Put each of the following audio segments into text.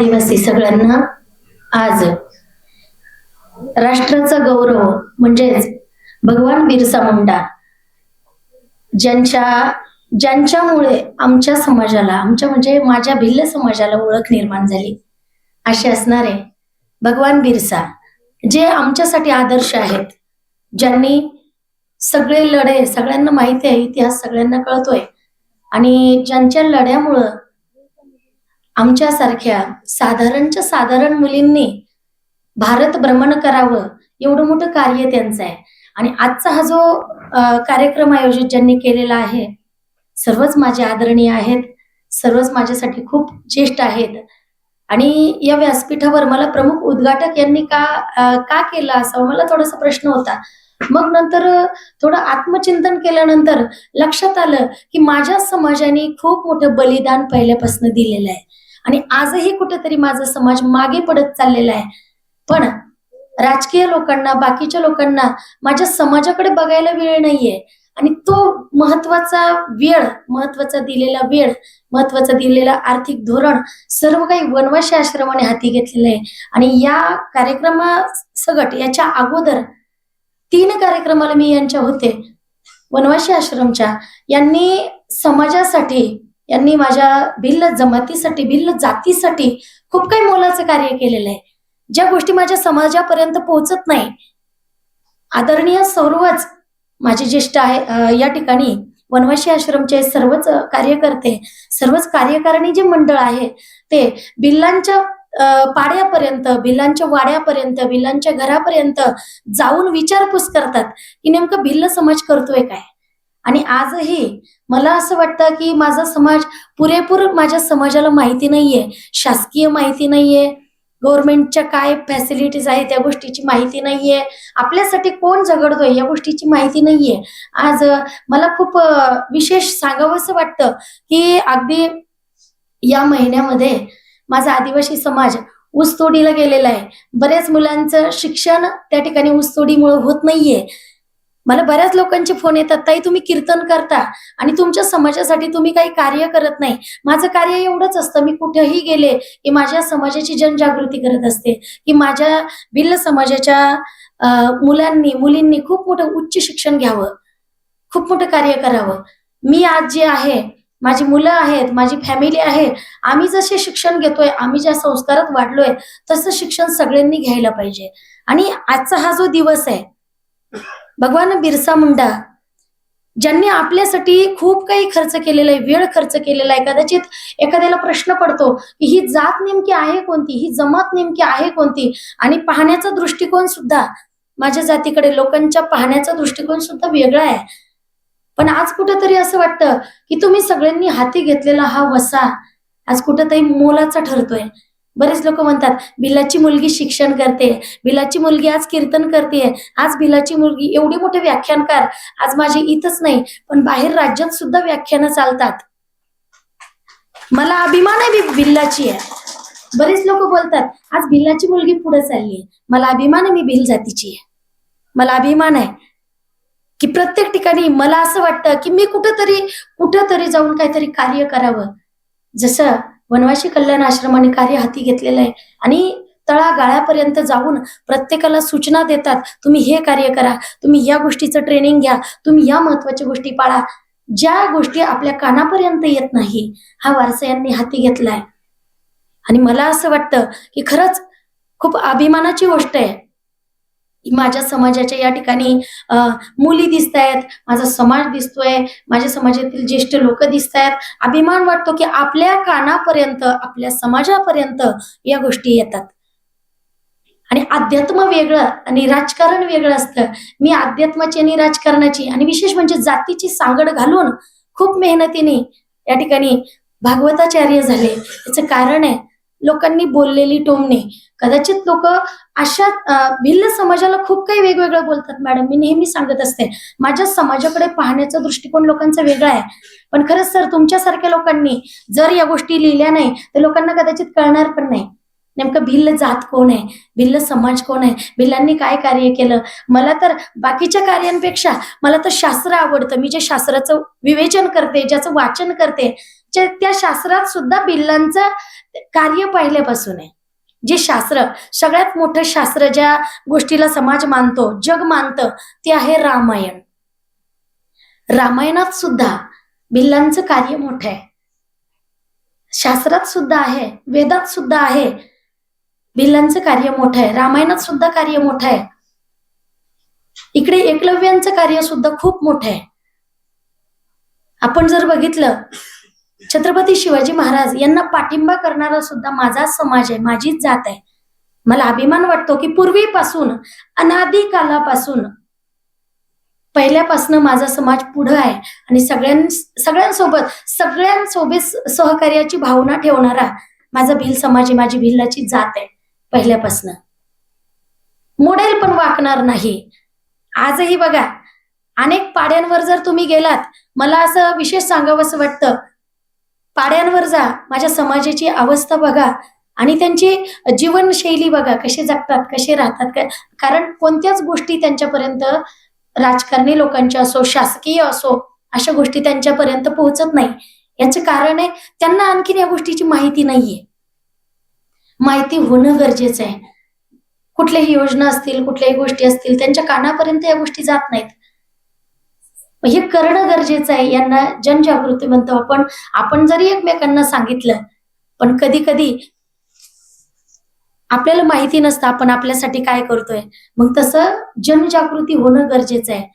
आदिवासी सगळ्यांना आज राष्ट्राचा गौरव म्हणजेच भगवान बिरसा मुंडा ज्यांच्या ज्यांच्यामुळे आमच्या समाजाला आमच्या म्हणजे माझ्या भिल्ल समाजाला ओळख निर्माण झाली असे असणारे भगवान बिरसा जे आमच्यासाठी आदर्श आहेत ज्यांनी सगळे लढे सगळ्यांना माहिती आहे इतिहास सगळ्यांना कळतोय आणि ज्यांच्या लढ्यामुळं आमच्यासारख्या साधारणच्या साधारण मुलींनी भारत भ्रमण करावं एवढं मोठं कार्य त्यांचं आहे. आणि आजचा हा जो कार्यक्रम आयोजित ज्यांनी केलेला आहे सर्वच माझे आदरणीय आहेत सर्वच माझ्यासाठी खूप ज्येष्ठ आहेत. आणि या व्यासपीठावर मला प्रमुख उद्घाटक यांनी का आ, का केलं असावं मला थोडासा प्रश्न होता. मग नंतर थोडं आत्मचिंतन केल्यानंतर लक्षात आलं की माझ्या समाजाने खूप मोठं बलिदान पहिल्यापासून दिलेलं आहे. आणि आजही कुठेतरी माझा समाज मागे पडत चाललेला आहे. पण राजकीय लोकांना बाकीच्या लोकांना माझ्या समाजाकडे बघायला वेळ नाहीये. आणि तो महत्त्वाचा वेळ महत्त्वाचा दिलेला वेळ महत्त्वाचा दिलेला आर्थिक धोरण सर्व काही वनवासी आश्रमाने हाती घेतलेलं आहे. आणि या कार्यक्रमा सगट याच्या अगोदर तीन कार्यक्रमाला मी यांच्या होते. वनवासी आश्रमच्या. यांनी समाजासाठी यांनी माझ्या भिल्ल जमातीसाठी भिल्ल जातीसाठी खूप काही मोलाचं कार्य केलेलं आहे. ज्या गोष्टी माझ्या समाजापर्यंत पोहोचत नाही आदरणीय सर्वच माझे ज्येष्ठ आहे या ठिकाणी वनवासी आश्रमचे सर्वच कार्यकर्ते सर्वच कार्यकारिणी जे मंडळ आहे ते बिल्लांच्या पाड्यापर्यंत बिल्लांच्या वाड्यापर्यंत बिल्लांच्या घरापर्यंत जाऊन विचारपूस करतात की नेमकं भिल्ल समाज करतोय काय? आणि आजही मला असं वाटतं की माझा समाज पुरेपूर माझ्या समाजाला माहिती नाहीये शासकीय माहिती नाहीये गव्हर्नमेंटच्या काय फॅसिलिटीज आहे त्या गोष्टीची माहिती नाहीये आपल्यासाठी कोण झगडतोय या गोष्टीची माहिती नाहीये. आज मला खूप विशेष सांगावंसं वाटतं की अगदी या महिन्यामध्ये माझा आदिवासी समाज ऊसतोडीला गेलेला आहे. बऱ्याच मुलांचं शिक्षण त्या ठिकाणी ऊसतोडीमुळे होत नाहीये. मला बऱ्याच लोकांचे फोन येतात ताई तुम्ही कीर्तन करता आणि तुमच्या समाजासाठी तुम्ही काही कार्य करत नाही. माझं कार्य एवढंच असतं मी कुठेही गेले की माझ्या समाजाची जनजागृती करत असते की माझ्या भिल्ल समाजाच्या मुलांनी मुलींनी खूप मोठं उच्च शिक्षण घ्यावं खूप मोठं कार्य करावं. मी आज जे आहे माझी मुलं आहेत माझी फॅमिली आहे आम्ही जसे शिक्षण घेतोय आम्ही ज्या संस्कारात वाढलोय तसं शिक्षण सगळ्यांनी घ्यायला पाहिजे. आणि आजचा हा जो दिवस आहे भगवान बिरसा मुंडा ज्यांनी आपल्यासाठी खूप काही खर्च केलेला आहे वेळ खर्च केलेला आहे कदाचित एखाद्याला प्रश्न पडतो की ही जात नेमकी आहे कोणती ही जमात नेमकी आहे कोणती? आणि पाहण्याचा दृष्टिकोन सुद्धा माझ्या जातीकडे लोकांच्या पाहण्याचा दृष्टिकोन सुद्धा वेगळा आहे. पण आज कुठंतरी असं वाटतं की तुम्ही सगळ्यांनी हाती घेतलेला हा वसा आज कुठेतरी मोलाचा ठरतोय. बरेच लोक म्हणतात बिलाची मुलगी शिक्षण करते बिलाची मुलगी आज कीर्तन करते आज बिलाची मुलगी एवढी मोठे व्याख्यानकार आज माझे इथंच नाही पण बाहेर राज्यात सुद्धा व्याख्यानं चालतात. मला अभिमान आहे मी बिल्लाची आहे बरेच लोक बोलतात आज बिल्लाची मुलगी पुढे चालली आहे. मला अभिमान आहे मी भिल जातीची आहे. मला अभिमान आहे की प्रत्येक ठिकाणी मला असं वाटतं की मी कुठंतरी कुठंतरी जाऊन काहीतरी कार्य करावं. जसं वनवासी कल्याण आश्रमाने कार्य हाती घेतलेलं आहे. आणि तळागाळापर्यंत जाऊन प्रत्येकाला सूचना देतात तुम्ही हे कार्य करा तुम्ही या गोष्टीचं ट्रेनिंग घ्या तुम्ही या महत्त्वाच्या गोष्टी पाळा. ज्या गोष्टी आपल्या कानापर्यंत येत नाही हा वारसा यांनी हाती घेतलाय. आणि मला असं वाटतं की खरंच खूप अभिमानाची गोष्ट आहे. माझ्या समाजाच्या या ठिकाणी मुली दिसत आहेत माझा समाज दिसतोय माझ्या समाजातील ज्येष्ठ लोक दिसत आहेत अभिमान वाटतो की आपल्या कानापर्यंत आपल्या समाजापर्यंत या गोष्टी येतात. आणि अध्यात्म वेगळं आणि राजकारण वेगळं असतं. मी अध्यात्माची आणि राजकारणाची आणि विशेष म्हणजे जातीची सांगड घालून खूप मेहनतीने या ठिकाणी भागवताचार्य झाले. याचं कारण आहे लोकांनी बोललेली टोमणे. कदाचित लोक अशा भिल्ल समाजाला खूप काही वेगवेगळं बोलतात मॅडम. मी नेहमी सांगत असते माझ्या समाजाकडे पाहण्याचा दृष्टिकोन लोकांचा वेगळा आहे. पण खरंच सर तुमच्यासारख्या लोकांनी जर या गोष्टी लिहिल्या नाही तर लोकांना कदाचित कळणार पण नाही. नेमकं भिल्ल जात कोण आहे? भिल्ल समाज कोण आहे? भिल्लांनी काय कार्य केलं? मला तर बाकीच्या कार्यांपेक्षा मला तर शास्त्र आवडतं. मी जे शास्त्राचं विवेचन करते ज्याचं वाचन करते त्या शास्त्रात सुद्धा भिल्लांचं कार्य पहिल्यापासून आहे. जे शास्त्र सगळ्यात मोठं शास्त्र ज्या गोष्टीला समाज मानतो जग मानतं ते आहे रामायण. रामायणात सुद्धा भिल्लांचं कार्य मोठं आहे. शास्त्रात सुद्धा आहे वेदात सुद्धा आहे भिल्लांचं कार्य मोठं आहे रामायणात सुद्धा कार्य मोठं आहे. इकडे एकलव्यांचं कार्य सुद्धा खूप मोठं आहे. आपण जर बघितलं छत्रपती शिवाजी महाराज यांना पाठिंबा करणारा सुद्धा माझा समाज आहे माझीच जात आहे. मला अभिमान वाटतो की पूर्वीपासून अनादी कालापासून पहिल्यापासून माझा समाज पुढं आहे आणि सगळ्यां सगळ्यांसोबत सगळ्यांसोबत सहकार्याची भावना ठेवणारा माझा भिल समाज आहे माझी भिल्लाची जात आहे पहिल्यापासून. मोडेल पण वाकणार नाही. आजही बघा अनेक पाड्यांवर जर तुम्ही गेलात मला असं विशेष सांगावंसं वाटतं पाड्यांवर जा. माझ्या समाजाची अवस्था बघा. आणि त्यांची जीवनशैली बघा. कसे जगतात कसे राहतात. का- कारण कोणत्याच गोष्टी त्यांच्यापर्यंत राजकारणी लोकांच्या असो शासकीय असो अशा गोष्टी त्यांच्यापर्यंत पोहोचत नाही. याचं कारण आहे त्यांना आणखीन या गोष्टीची माहिती नाहीये. माहिती होणं गरजेचं आहे. कुठल्याही योजना असतील कुठल्याही गोष्टी असतील त्यांच्या कानापर्यंत या गोष्टी जात नाहीत. हे करणं गरजेचं आहे. यांना जनजागृती म्हणतो आपण. आपण जरी एकमेकांना सांगितलं पण कधी कधी आपल्याला माहिती नसतं आपण आपल्यासाठी काय करतोय. मग तसं जनजागृती होणं गरजेचं आहे.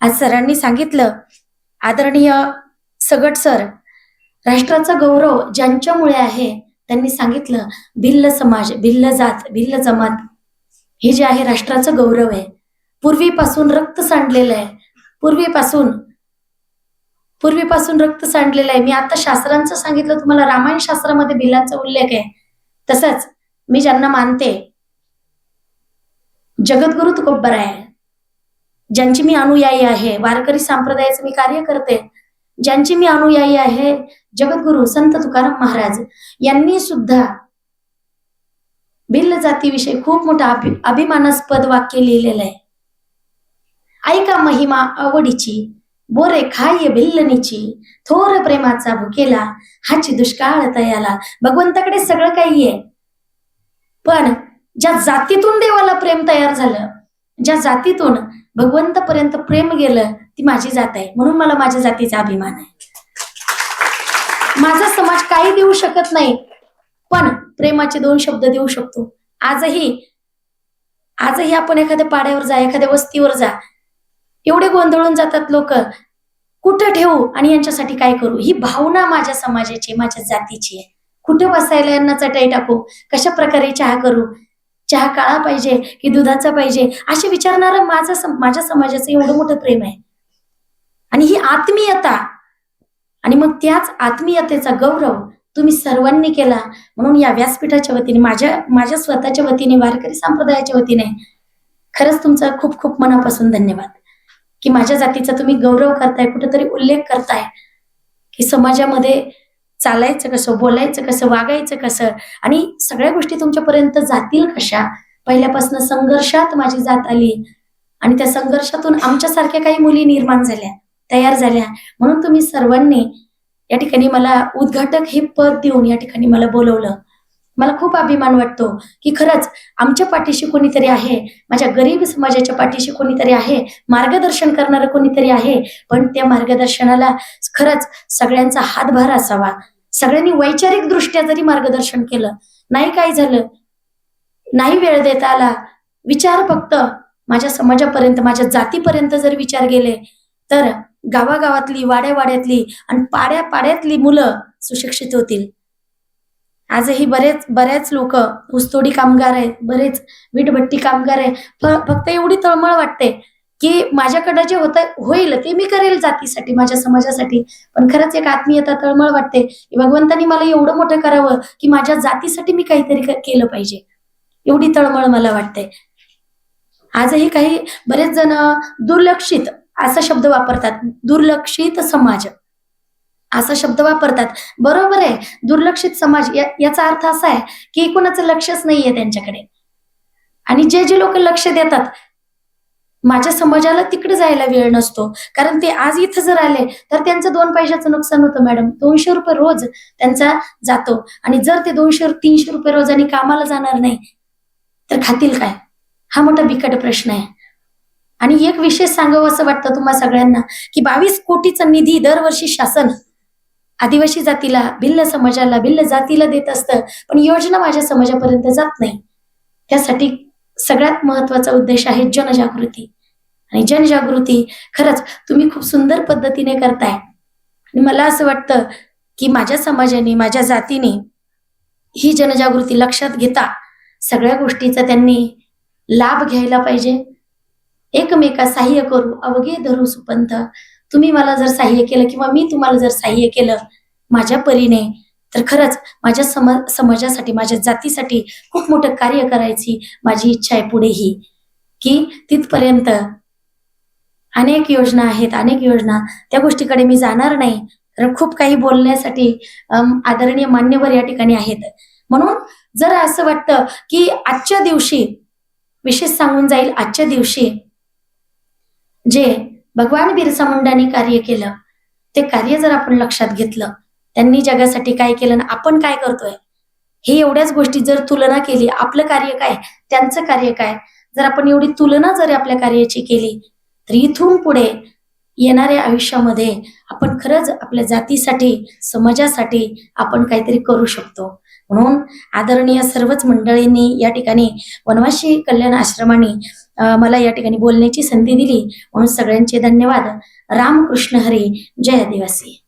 आज सरांनी सांगितलं आदरणीय सगट सर राष्ट्राचा गौरव ज्यांच्यामुळे आहे त्यांनी सांगितलं भिल्ल समाज भिल्ल जात भिल्ल जमात हे जे आहे राष्ट्राचं गौरव आहे. पूर्वीपासून रक्त सांडलेलं आहे. पूर्वीपासून पूर्वीपासून रक्त सांडलेलं आहे. मी आता शास्त्रांचं सांगितलं तुम्हाला रामायण शास्त्रामध्ये भिल्लांचा उल्लेख आहे. तसंच मी ज्यांना मानते जगद्गुरु तुकोब्बर आहे. ज्यांची मी अनुयायी आहे वारकरी संप्रदायाचं मी कार्य करते. ज्यांची मी अनुयायी आहे जगद्गुरु संत तुकाराम महाराज यांनी सुद्धा भिल्ल जातीविषयी खूप मोठा अभि अभिमानास्पद वाक्य लिहिलेलं आहे. ऐका महिमा आवडीची. बोरे खाय भिल्लनीची. थोर प्रेमाचा भुकेला. हाची दुष्काळ तयाला. भगवंताकडे सगळं काही आहे. पण ज्या जातीतून देवाला प्रेम तयार झालं ज्या जातीतून भगवंतापर्यंत प्रेम गेलं ती माझी जात आहे. म्हणून मला माझ्या जातीचा अभिमान आहे. माझा समाज काही देऊ शकत नाही पण प्रेमाचे दोन शब्द देऊ शकतो. आजही आजही आपण एखाद्या पाड्यावर जा एखाद्या वस्तीवर जा एवढे गोंधळून जातात लोक. कुठं ठेवू आणि यांच्यासाठी काय करू? ही भावना माझ्या समाजाची माझ्या जातीची आहे. कुठं बसायला यांना चटाई टाकू? कशा प्रकारे चहा करू? चहा काळा पाहिजे की दुधाचा पाहिजे? असे विचारणारं माझं सम- माझ्या समाजाचं एवढं मोठं प्रेम आहे. आणि ही आत्मीयता. आणि मग त्याच आत्मीयतेचा गौरव तुम्ही सर्वांनी केला. म्हणून या व्यासपीठाच्या वतीने माझ्या माझ्या स्वतःच्या वतीने वारकरी संप्रदायाच्या वतीने खरंच तुमचा खूप खूप मनापासून धन्यवाद. की माझ्या जातीचा तुम्ही गौरव करताय कुठेतरी उल्लेख करताय की समाजामध्ये चालायचं कसं बोलायचं कसं वागायचं कसं आणि सगळ्या गोष्टी तुमच्यापर्यंत जातील कशा? पहिल्यापासून संघर्षात माझी जात आली आणि त्या संघर्षातून आमच्यासारख्या काही मुली निर्माण झाल्या तयार झाल्या. म्हणून तुम्ही सर्वांनी या ठिकाणी मला उद्घाटक हे पद देऊन या ठिकाणी मला बोलवलं. मला खूप अभिमान वाटतो की खरंच आमच्या पाठीशी कोणीतरी आहे माझ्या गरीब समाजाच्या पाठीशी कोणीतरी आहे मार्गदर्शन करणारं कोणीतरी आहे पण त्या मार्गदर्शनाला खरंच सगळ्यांचा हातभार असावा. सगळ्यांनी वैचारिक दृष्ट्या जरी मार्गदर्शन केलं नाही काय झालं नाही वेळ देता आला विचार फक्त माझ्या समाजापर्यंत माझ्या जातीपर्यंत जर विचार गेले तर गावागावातली वाड्यावाड्यातली आणि पाड्या पाड्यातली मुलं सुशिक्षित होतील. आजही बरेच बऱ्याच लोक ऊसतोडी कामगार आहेत बरेच वीटभट्टी कामगार आहे फक्त एवढी तळमळ वाटते की माझ्याकडे जे होत होईल ते मी करेल जातीसाठी माझ्या समाजासाठी. पण खरंच एक आत्मीयता तळमळ वाटते. की भगवंतानी मला एवढं मोठं करावं की माझ्या जातीसाठी मी काहीतरी केलं पाहिजे. एवढी तळमळ मला वाटते. आजही काही बरेच जण दुर्लक्षित असा शब्द वापरतात दुर्लक्षित समाज. असा शब्द वापरतात. बरोबर आहे. दुर्लक्षित समाज या- याचा अर्थ असा आहे की कोणाचं लक्षच नाहीये त्यांच्याकडे. आणि जे जे लोक लक्ष देतात माझ्या समाजाला तिकडे जायला वेळ नसतो. कारण ते आज इथं जर आले तर त्यांचं दोन पैशाचं नुकसान होतं मॅडम. दोनशे रुपये रोज त्यांचा जातो. आणि जर ते दोनशे तीनशे रुपये रोज आणि कामाला जाणार नाही तर खातील काय? हा मोठा बिकट प्रश्न आहे. आणि एक विशेष सांगावं असं वाटतं तुम्हाला सगळ्यांना की बावीस कोटीचा निधी दरवर्षी शासन आदिवासी जातीला भिल्ल समाजाला भिल्ल जातीला देत असतं पण योजना माझ्या समाजापर्यंत जात नाही. त्यासाठी सगळ्यात महत्त्वाचा उद्देश आहे जनजागृती. आणि जनजागृती खरंच तुम्ही खूप सुंदर पद्धतीने करताय. आणि मला असं वाटतं की माझ्या समाजाने माझ्या जातीने ही जनजागृती लक्षात घेता सगळ्या गोष्टीचा त्यांनी लाभ घ्यायला पाहिजे. एकमेका सहाय्य करू अवघे धरू सुपंथ. तुम्ही मला जर सहाय्य केलं किंवा मी तुम्हाला जर सहाय्य केलं माझ्या परीने तर खरंच माझ्या सम समाजासाठी माझ्या जातीसाठी खूप मोठं कार्य करायची माझी इच्छा आहे पुढेही. की तिथपर्यंत अनेक योजना आहेत अनेक योजना. त्या गोष्टीकडे मी जाणार नाही. कारण खूप काही बोलण्यासाठी आदरणीय मान्यवर या ठिकाणी आहेत. म्हणून जर असं वाटतं की आजच्या दिवशी विशेष सांगून जाईल आजच्या दिवशी जे भगवान बिरसा मुंडांनी कार्य केलं. ते कार्य जर आपण लक्षात घेतलं त्यांनी जगासाठी काय केलं आणि आपण काय करतोय? हे एवढ्याच गोष्टी जर तुलना केली आपलं कार्य काय? त्यांचं कार्य काय? जर आपण एवढी तुलना जर आपल्या कार्याची केली तर इथून पुढे येणाऱ्या आयुष्यामध्ये आपण खरंच आपल्या जातीसाठी समाजासाठी आपण काहीतरी करू शकतो. म्हणून आदरणीय सर्वच मंडळींनी या ठिकाणी वनवासी कल्याण आश्रमाने मला या ठिकाणी बोलण्याची संधी दिली. म्हणून सगळ्यांचे धन्यवाद. रामकृष्ण हरी. जय आदिवासी.